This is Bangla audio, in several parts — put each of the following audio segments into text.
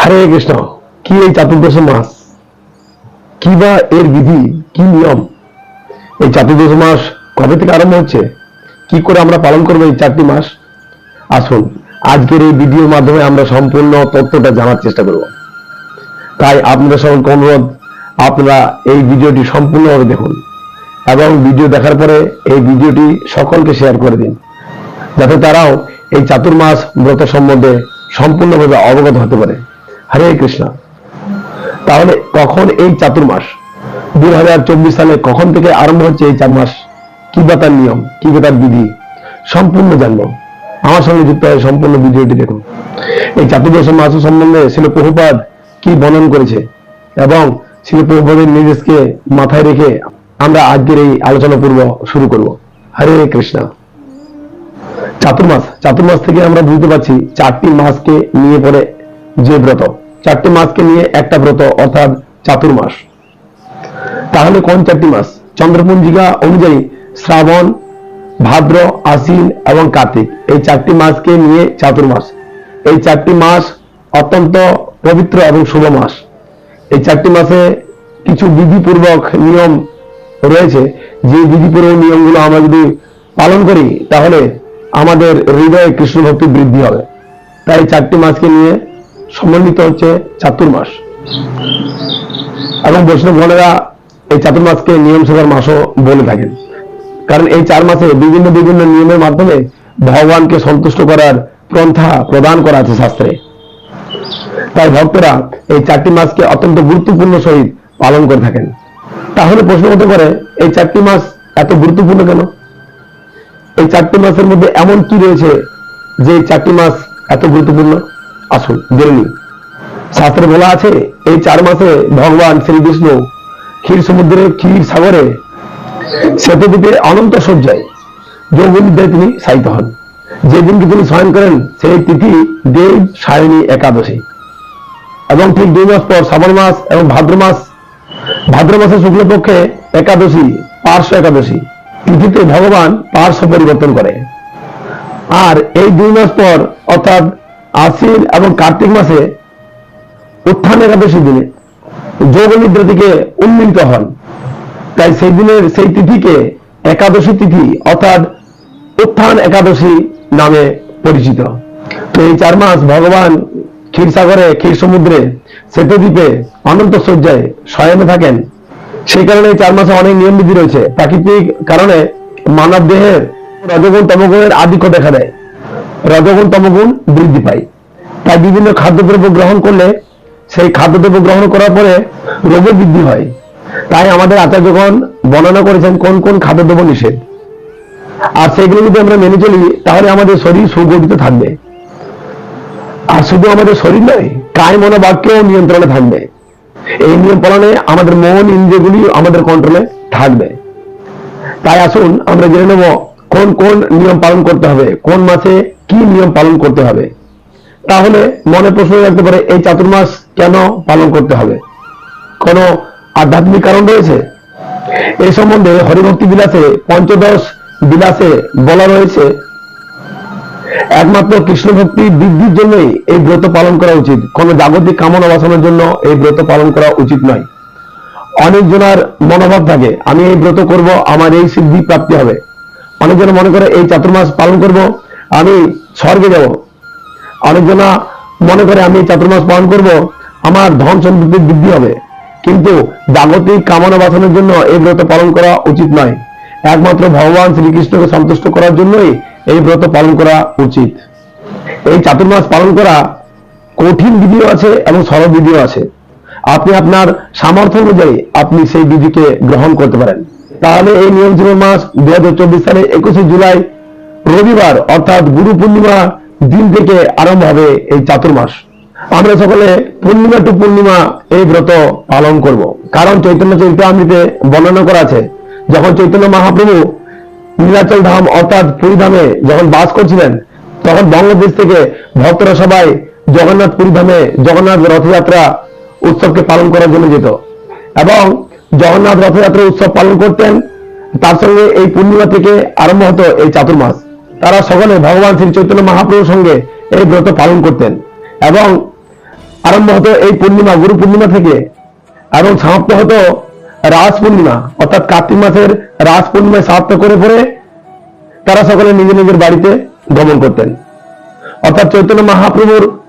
হরে কৃষ্ণ, কি এই চাতুর্দশ মাস? কি বা এর বিধি, কি নিয়ম? এই চাতুর্দশ মাস কবে থেকে আরম্ভ হচ্ছে? কি করে আমরা পালন করব এই চারটি মাস? আসুন, আজকের এই ভিডিওর মাধ্যমে আমরা সম্পূর্ণ তথ্যটা জানার চেষ্টা করব। তাই আপনাদের সকলকে অনুরোধ, আপনারা এই ভিডিওটি সম্পূর্ণভাবে দেখুন এবং ভিডিও দেখার পরে এই ভিডিওটি সকলকে শেয়ার করে দিন। যাতে তারাও এই চাতুর্মাস ব্রত সম্বন্ধে সম্পূর্ণভাবে অবগত হতে পারে। হরে কৃষ্ণ। তাহলে কখন এই চাতুর্মাস? দুই হাজার চব্বিশ সালে কখন থেকে আরম্ভ হচ্ছে এই চার মাস কি বা নিয়ম? কি বা তার বিধি? সম্পূর্ণ জানব। আমার সঙ্গে যুক্ত হয়ে সম্পূর্ণ ভিডিওটি দেখুন। এই চাতুর্দশ মাস সম্বন্ধে ছিল প্রভুপাদ কি বর্ণন করেছে? এবং ছিল প্রভুপাদের নির্দেশকে মাথায় রেখে আমরা আজকের এই আলোচনা পূর্ব শুরু করব। হরে কৃষ্ণ। চাতুর্মাস চাতুর্মাস থেকে আমরা বুঝতে পারছি চারটি মাসকে নিয়ে পড়ে যে ব্রত। চারটি মাসকে নিয়ে একটা ব্রত, অর্থাৎ চাতুর্মাস তাহলে কোন চারটি মাস চন্দ্রপঞ্জিকা অনুযায়ী শ্রাবণ, ভাদ্র, আশ্বিন এবং কার্তিক। এই চারটি মাসকে নিয়ে চাতুর্মাস এই চারটি মাস অত্যন্ত পবিত্র এবং শুভ মাস। এই চারটি মাসে কিছু বিধিপূর্বক নিয়ম রয়েছে। যে বিধিপূর্বক নিয়মগুলো আমরা যদি পালন করি, তাহলে আমাদের হৃদয়ে কৃষ্ণ ভক্তি বৃদ্ধি হবে। তাই চারটি মাসকে নিয়ে সমন্বিত হচ্ছে চাতুর্মাস। এবং বৈষ্ণব গণেরা এই চাতুর্মাসকে নিয়ম সেবার মাসও বলে থাকেন। কারণ এই চার মাসে বিভিন্ন বিভিন্ন নিয়মের মাধ্যমে ভগবানকে সন্তুষ্ট করার পন্থা প্রদান করা আছে শাস্ত্রে। তাই ভক্তরা এই চারটি মাসকে অত্যন্ত গুরুত্বপূর্ণ সহিত পালন করে থাকেন। তাহলে প্রশ্ন হতে পারে, এই চারটি মাস এত গুরুত্বপূর্ণ কেন? এই চারটি মাসের মধ্যে এমন কি রয়েছে যে চারটি মাস এত গুরুত্বপূর্ণ? আসুন, জেনে শাস্ত্রে বলা আছে, এই চার মাসে ভগবান শ্রীকৃষ্ণ ক্ষীর সমুদ্রের ক্ষীর সাগরে শ্বেতদ্বীপে অনন্ত সজ্জায় যোগবিদ্যায় তিনি সাহিত্য হন। যে দিনকে তিনি শয়ন করেন, সেই তিথি দেব সায়নী একাদশী। এবং ঠিক দুই মাস পর শ্রাবণ মাস এবং ভাদ্র মাস। ভাদ্র মাসের শুক্লপক্ষে একাদশী, পার্শ্ব একাদশী। তিথিতে ভগবান পার্শ্ব পরিবর্তন করে। আর এই দুই মাস পর, অর্থাৎ আশ্বিন এবং কার্তিক মাসে উত্থান একাদশী দিনে যোগ নিদ্রা থেকে উন্মিলিত হন। তাই সেই দিনের সেই তিথিকে একাদশী তিথি, অর্থাৎ উত্থান একাদশী নামে পরিচিত। তো এই চার মাস ভগবান ক্ষীরসাগরে ক্ষীর সমুদ্রে শ্বেতদ্বীপে, অনন্ত শয্যায় শয়নে থাকেন। সেই কারণে চার মাসে অনেক নিয়ম বিধি রয়েছে। প্রাকৃতিক কারণে মানব দেহের রজগুণ, তমগুণের আধিক্য দেখা দেয়। রজগুণ, তমগুণ বৃদ্ধি পায়। তাই বিভিন্ন খাদ্যদ্রব্য গ্রহণ করলে সেই খাদ্যদ্রব্য গ্রহণ করার পরে রোগের বৃদ্ধি হয়। তাই আমাদের আচার্যগণ বর্ণনা করেছেন কোন কোন খাদ্যদ্রব্য নিষেধ। আর সেগুলো যদি আমরা মেনে চলি, তাহলে আমাদের শরীর সুগঠিত থাকবে। আর শুধু আমাদের শরীর নয় কায় মনোবাক্যও নিয়ন্ত্রণে থাকবে। এই নিয়ম পালনে আমাদের মন, ইন্দ্রিয়গুলি আমাদের কন্ট্রোলে থাকবে। তাই আসুন আমরা জেনে নেব কোন কোন নিয়ম পালন করতে হবে, কোন মাসে কি নিয়ম পালন করতে হবে। তাহলে মনে প্রশ্ন রাখতে পারে, এই চাতুর্মাস কেন পালন করতে হবে? কোনো আধ্যাত্মিক কারণ রয়েছে? এই সম্বন্ধে হরিভক্তি বিলাসে পঞ্চদশ বিলাসে বলা রয়েছে একমাত্র কৃষ্ণ ভক্তি বৃদ্ধির জন্যই এই ব্রত পালন করা উচিত। কোন জাগতিক কামনা বাসনের জন্য এই ব্রত পালন করা উচিত নয়। অনেকজনের মনোভাব থাকে, আমি এই ব্রত করব, আমার এই সিদ্ধি প্রাপ্তি হবে। অনেকজন মনে করে, এই চাতুর্মাস পালন করব, আমি স্বর্গে যাব। অনেকজনা মনে করে, আমি চাতুর্মাস পালন করব, আমার ধন সম্পত্তি বৃদ্ধি হবে। কিন্তু জাগতিক কামনা বাসনের জন্য এই ব্রত পালন করা উচিত নয়। একমাত্র ভগবান শ্রীকৃষ্ণকে সন্তুষ্ট করার জন্যই এই ব্রত পালন করা উচিত। এই চাতুর্মাস পালন করা কঠিন বিধিও আছে এবং সরল বিধিও আছে। আপনি আপনার সামর্থ্য অনুযায়ী আপনি সেই বিধিকে গ্রহণ করতে পারেন। তাহলে এই নিয়ম জীবন মাস দুই হাজার চব্বিশ সালে একুশে জুলাই রবিবার, অর্থাৎ গুরু পূর্ণিমা দিন থেকে আরম্ভ হবে এই চাতুর্মাস। আমরা সকলে পূর্ণিমা টু পূর্ণিমা এই ব্রত পালন করব। কারণ চৈতন্য চরিতামৃতে বর্ণনা করা আছে, যখন চৈতন্য মহাপ্রভু নীলাচল ধাম অর্থাৎ পুরী ধামে যখন বাস করছিলেন, তখন বাংলাদেশ থেকে ভক্তরা সবাই জগন্নাথ পুরী ধামে জগন্নাথ রথযাত্রা উৎসবকে পালন করার জন্য যেত। এবং জগন্নাথ রথযাত্রা উৎসব পালন করতেন, তার সঙ্গে এই পূর্ণিমা থেকে আরম্ভ হতো এই চাতুর্মাস। তারা সকলে ভগবান শ্রী চৈতন্য মহাপ্রভুর সঙ্গে এই ব্রত পালন করতেন। এবং আরম্ভ হতো এই পূর্ণিমা, গুরু পূর্ণিমা থেকে। এবং সমাপ্ত হতো রাজ পূর্ণিমা অর্থাৎ কার্তিক মাসের রাজ পূর্ণিমায় সমাপ্ত করে পরে তারা সকলে নিজের নিজের বাড়িতে গমন করতেন। অর্থাৎ চৈতন্য মহাপ্রভুর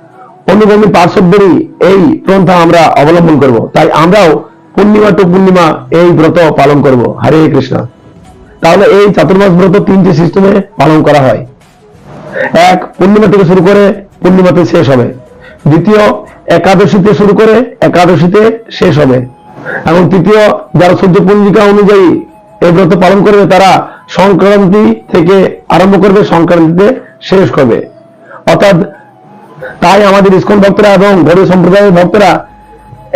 অনুগামী পার্শ্বদেরই এই প্রন্থা আমরা অবলম্বন করব। তাই আমরাও পূর্ণিমা টু পূর্ণিমা এই ব্রত পালন করব। হরে কৃষ্ণ। তাহলে এই চাতুর্মাস ব্রত তিনটি সিস্টেমে পালন করা হয়। এক, পূর্ণিমা থেকে শুরু করে পূর্ণিমাতে শেষ হবে। দ্বিতীয়, একাদশীতে শুরু করে একাদশীতে শেষ হবে। এবং তৃতীয়, যারা সূর্য পঞ্জিকা অনুযায়ী এই ব্রত পালন করবে, তারা সংক্রান্তি থেকে আরম্ভ করবে, সংক্রান্তিতে শেষ করবে। অর্থাৎ তাই আমাদের ইস্কন ভক্তরা এবং গৌরী সম্প্রদায়ের ভক্তরা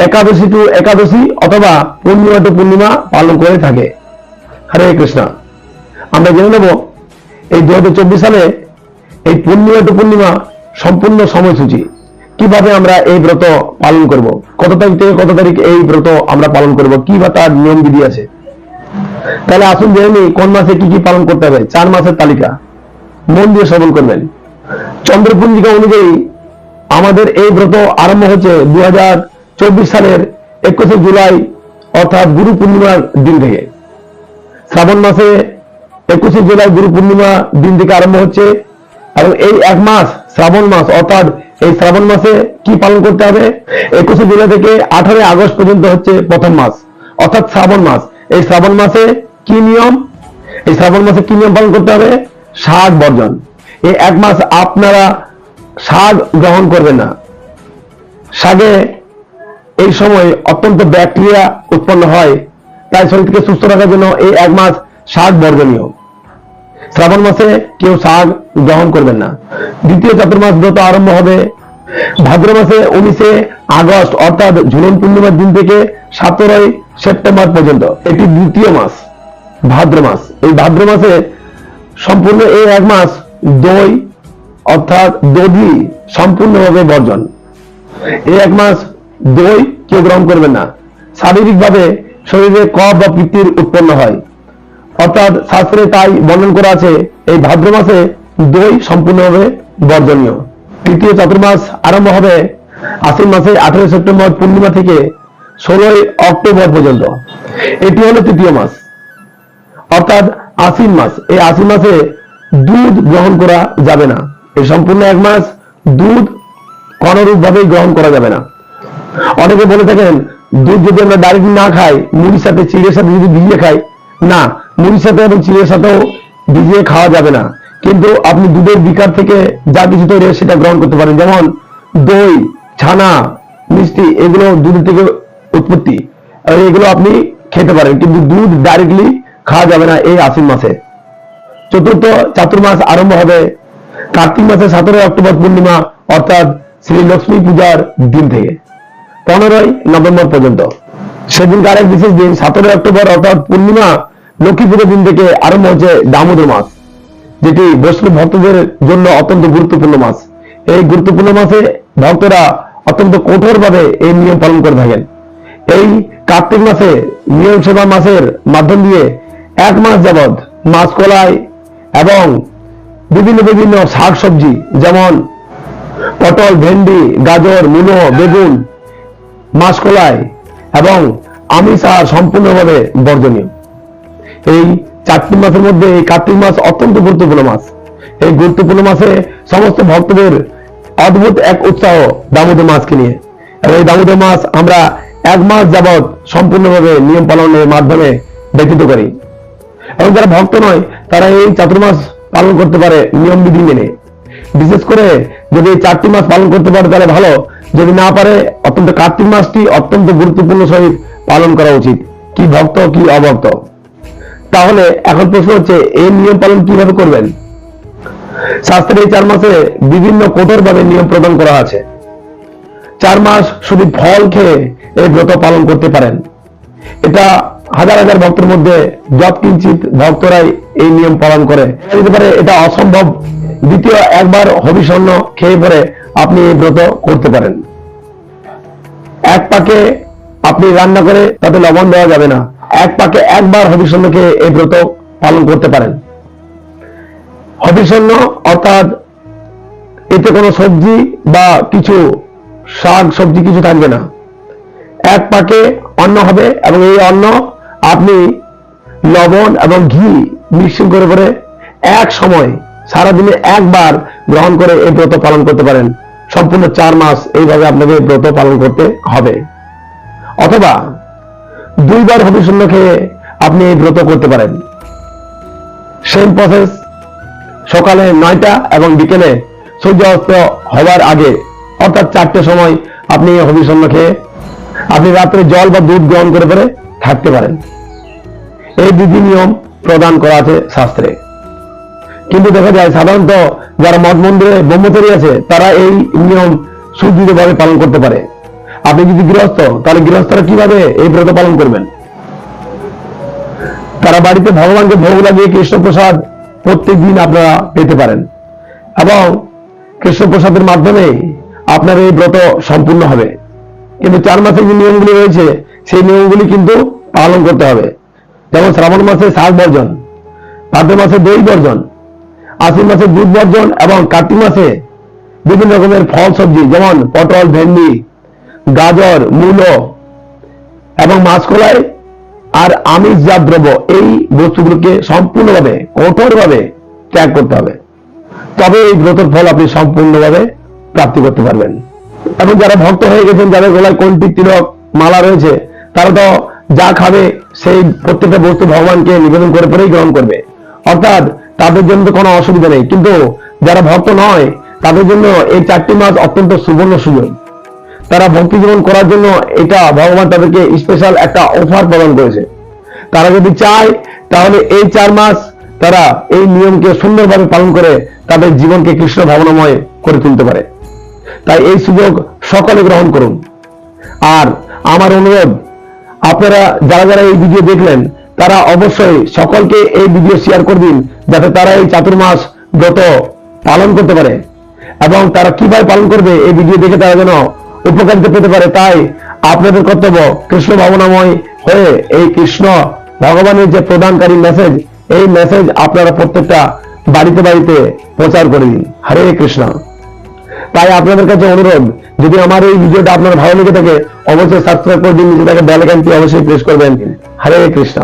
একাদশী টু একাদশী অথবা পূর্ণিমা টু পূর্ণিমা পালন করে থাকে। হরে কৃষ্ণ। আমরা জেনে নেব, এই দু হাজার চব্বিশ সালে এই পূর্ণিমা টু পূর্ণিমা সম্পূর্ণ সময়সূচি। কীভাবে আমরা এই ব্রত পালন করব? কত তারিখ থেকে কত তারিখ এই ব্রত আমরা পালন করব? কি বা তার নিয়ম বিধি আছে? তাহলে আসুন জেনে কোন মাসে কি কি পালন করতে হবে? চার মাসের তালিকা। মন দিয়ে শ্রবণ করবেন। চন্দ্রপুঞ্জিকা অনুযায়ী আমাদের এই ব্রত আরম্ভ হচ্ছে দু হাজার চব্বিশ সালের একুশে জুলাই, অর্থাৎ গুরু পূর্ণিমার দিন থেকে। শ্রাবণ মাসে একুশে জুলাই গুরু পূর্ণিমা দিন থেকে আরম্ভ হচ্ছে এবং এই এক মাস, শ্রাবণ মাস, অর্থাৎ এই শ্রাবণ মাসে কি পালন করতে হবে? একুশে জুলাই থেকে আঠারোই আগস্ট পর্যন্ত হচ্ছে প্রথম মাস, অর্থাৎ শ্রাবণ মাস। এই শ্রাবণ মাসে কি নিয়ম? এই শ্রাবণ মাসে কি নিয়ম পালন করতে হবে? শাক বর্জন। এই এক মাস আপনারা শাক গ্রহণ করবেন না। শাকে এই সময় অত্যন্ত ব্যাকটেরিয়া উৎপন্ন হয়। তাই শরীরকে সুস্থ রাখার জন্য এই এক মাস শাক বর্জনীয়। শ্রাবণ মাসে কেউ শাক গ্রহণ করবেন না। দ্বিতীয় চাতুর্মাস ব্রত আরম্ভ হবে। ভাদ্র মাসে উনিশে আগস্ট, অর্থাৎ ঝুলন পূর্ণিমার দিন থেকে সতেরোই সেপ্টেম্বর পর্যন্ত। এটি দ্বিতীয় মাস, ভাদ্র মাস। এই ভাদ্র মাসে সম্পূর্ণ এই এক মাস দই, অর্থাৎ দধি সম্পূর্ণভাবে বর্জন। এই এক মাস দই কেউ গ্রহণ করবেন না। শারীরিকভাবে শরীরে কফ বা পিত্তির উৎপন্ন হয়। অর্থাৎ শাস্ত্রে তাই বর্ণন করা আছে, এই ভাদ্র মাসে দই সম্পূর্ণভাবে বর্জনীয়। তৃতীয় চতুর্মাস আরম্ভ হবে আশ্বিন মাসে আঠারোই সেপ্টেম্বর পূর্ণিমা থেকে ষোলোই অক্টোবর পর্যন্ত। এটি হলো তৃতীয় মাস। অর্থাৎ আশ্বিন মাস, এই আশ্বিন মাসে দুধ গ্রহণ করা যাবে না। এই সম্পূর্ণ এক মাস দুধ কোনরূপ ভাবেই গ্রহণ করা যাবে না। অনেকে বলে থাকেন, দুধ যদি আমরা ডাইরেক্ট না খাই, মুড়ির সাথে চিড়ের সাথে যদি ভিজিয়ে খাই, না মুড়ির সাথে এবং চিড়ের সাথেও ভিজিয়ে খাওয়া যাবে না। কিন্তু আপনি দুধের বিকার থেকে যা কিছু তৈরি হয় সেটা গ্রহণ করতে পারেন। যেমন দই, ছানা, মিষ্টি, এগুলো দুধ থেকে উৎপত্তি। এগুলো আপনি খেতে পারেন। কিন্তু দুধ ডাইরেক্টলি খাওয়া যাবে না এই আশ্বিন মাসে। চতুর্থ চাতুর্মাস আরম্ভ হবে কার্তিক মাসে সতেরোই অক্টোবর পূর্ণিমা, অর্থাৎ শ্রী লক্ষ্মী পূজার দিন থেকে। পনেরোই নভেম্বর পর্যন্ত। সেদিনকার এক বিশেষ দিন, সতেরোই অক্টোবর, অর্থাৎ পূর্ণিমা লক্ষ্মী পুজোর দিন থেকে আরম্ভ হচ্ছে দামোদর মাস যেটি বৈষ্ণব ভক্তদের জন্য অত্যন্ত গুরুত্বপূর্ণ মাস এই গুরুত্বপূর্ণ মাসে ভক্তরা অত্যন্ত কঠোরভাবে এই নিয়ম পালন করে থাকেন। এই কার্তিক মাসে নিয়ম সেবা মাসের মাধ্যম দিয়ে এক মাস যাবৎ মাছ কলাই এবং বিভিন্ন বিভিন্ন শাক সবজি যেমন পটল, ভেন্ডি, গাজর মূলো বেগুন মাসকলাই এবং আমিষ সম্পূর্ণভাবে বর্জনীয়। এই চারটি মাসের মধ্যে এই কার্তিক মাস অত্যন্ত গুরুত্বপূর্ণ মাস। এই গুরুত্বপূর্ণ মাসে সমস্ত ভক্তদের অদ্ভুত এক উৎসাহ দামোদর মাসকে নিয়ে। এবং এই দামোদর মাস আমরা এক মাস যাবৎ সম্পূর্ণভাবে নিয়ম পালনের মাধ্যমে ব্যতীত করি। এবং যারা ভক্ত নয়, তারা এই চাতুর্মাস পালন করতে পারে নিয়ম বিধি মেনে। বিশেষ করে যদি চারটি মাস পালন করতে পারে তাহলে ভালো, যদি না পারে, অত্যন্ত কার্তিক মাসটি অত্যন্ত গুরুত্বপূর্ণ সহিত পালন করা উচিত। কি ভক্ত, কি অভক্ত। তাহলে এখন প্রশ্ন হচ্ছে, এই নিয়ম পালন কীভাবে করবেন? শাস্ত্রে এই চার মাসে বিভিন্ন কঠোর ভাবে নিয়ম প্রদান করা আছে। চার মাস শুধু ফল খেয়ে এই ব্রত পালন করতে পারেন। এটা হাজার হাজার ভক্তের মধ্যে যত কিঞ্চিত ভক্তরাই এই নিয়ম পালন করে। পারে এটা অসম্ভব, দ্বিতীয় একবার হবিষণ্য খেয়ে পরে আপনি এই ব্রত করতে পারেন। এক পাকে আপনি রান্না করে তাতে লবণ দেওয়া যাবে না। এক পাকে একবার হবিষণ্য খেয়ে এই ব্রত পালন করতে পারেন। হবিষণ্য অর্থাৎ এতে কোনো সবজি বা কিছু শাক, সবজি কিছু থাকবে না। এক পাকে অন্ন হবে এবং এই অন্ন আপনি লবণ এবং ঘি মিক্সিং করে করে এক সময়, সারাদিনে একবার গ্রহণ করে এই ব্রত পালন করতে পারেন। সম্পূর্ণ চার মাস এইভাবে আপনাকে ব্রত পালন করতে হবে। অথবা দুইবার হবিষণ্য খেয়ে আপনি এই ব্রত করতে পারেন। সেম প্রসেস সকালে নয়টা এবং বিকেলে সূর্যাস্ত হওয়ার আগে, অর্থাৎ চারটে সময় আপনি হবি হবিষণ্য খেয়ে আপনি রাত্রে জল বা দুধ গ্রহণ করে পরে থাকতে পারেন। এই বিধি নিয়ম প্রদান করা আছে শাস্ত্রে। কিন্তু দেখা যায়, সাধারণত যারা মঠ মন্দিরে ব্রহ্মচারী আছে, তারা এই নিয়ম সুদৃঢ়ভাবে পালন করতে পারে। আপনি যদি গৃহস্থ, তাহলে গৃহস্থরা কীভাবে এই ব্রত পালন করবেন? তারা বাড়িতে ভগবানকে ভোগ লাগিয়ে কৃষ্ণপ্রসাদ প্রত্যেক দিন আপনারা পেতে পারেন। এবং কৃষ্ণপ্রসাদের মাধ্যমে আপনার এই ব্রত সম্পূর্ণ হবে। কিন্তু চার মাসের যে নিয়মগুলি রয়েছে, সেই নিয়মগুলি কিন্তু পালন করতে হবে। যেমন শ্রাবণ মাসে শাক বর্জন, ভাদ্র মাসে দই বর্জন, আশ্বিন মাসে দুধ বর্জন এবং কার্তিক মাসে বিভিন্ন রকমের ফল সবজি, যেমন পটল, ভেন্ডি গাজর, মূলো এবং মাছকলাই আর আমিষ জাত দ্রব্য, এই বস্তুগুলোকে সম্পূর্ণভাবে, কঠোরভাবে ত্যাগ করতে হবে। তবে এই ব্রতের ফল আপনি সম্পূর্ণভাবে প্রাপ্তি করতে পারবেন। এবং যারা ভক্ত হয়ে গেছেন, যাদের গলায় কোনটি তিলক মালা রয়েছে, তারা তো যা খাবে, সেই প্রত্যেকটা বস্তু ভগবানকে নিবেদন করে পরেই গ্রহণ করবে। অর্থাৎ তাদের জন্য তো কোনো অসুবিধা নেই। কিন্তু যারা ভক্ত নয়, তাদের জন্য এই চারটি মাস অত্যন্ত সুবর্ণ সুযোগ। তারা ভক্তি জীবন করার জন্য এটা ভগবান তাদেরকে স্পেশাল একটা অফার প্রদান করেছে। তারা যদি চায়, তাহলে এই চার মাস তারা এই নিয়মকে সুন্দরভাবে পালন করে তাদের জীবনকে কৃষ্ণ ভাবনাময় করে তুলতে পারে। তাই এই সুযোগ সকলে গ্রহণ করুন। আর আমার অনুরোধ, আপনারা যারা যারা এই ভিডিও দেখলেন, তারা অবশ্যই সকলকে এই ভিডিও শেয়ার করে দিন, যাতে তারা এই চাতুর্মাস ব্রত পালন করতে পারে। এবং তারা কীভাবে পালন করবে এই ভিডিও দেখে তারা যেন উপকারিতা পেতে পারে তাই আপনাদের কর্তব্য কৃষ্ণ ভাবনাময় হয়ে এই কৃষ্ণ ভগবানের যে প্রদানকারী মেসেজ এই মেসেজ আপনারা প্রত্যেকটা বাড়িতে বাড়িতে প্রচার করে দিন। হরে কৃষ্ণ। তাই আপনাদের কাছে অনুরোধ, যদি আমার এই ভিডিওটা আপনার ভালো লেগে থাকে, অবশ্যই সাবস্ক্রাইব করে দিন, নিজে তাকে অবশ্যই প্রেস করবেন। হরে কৃষ্ণ।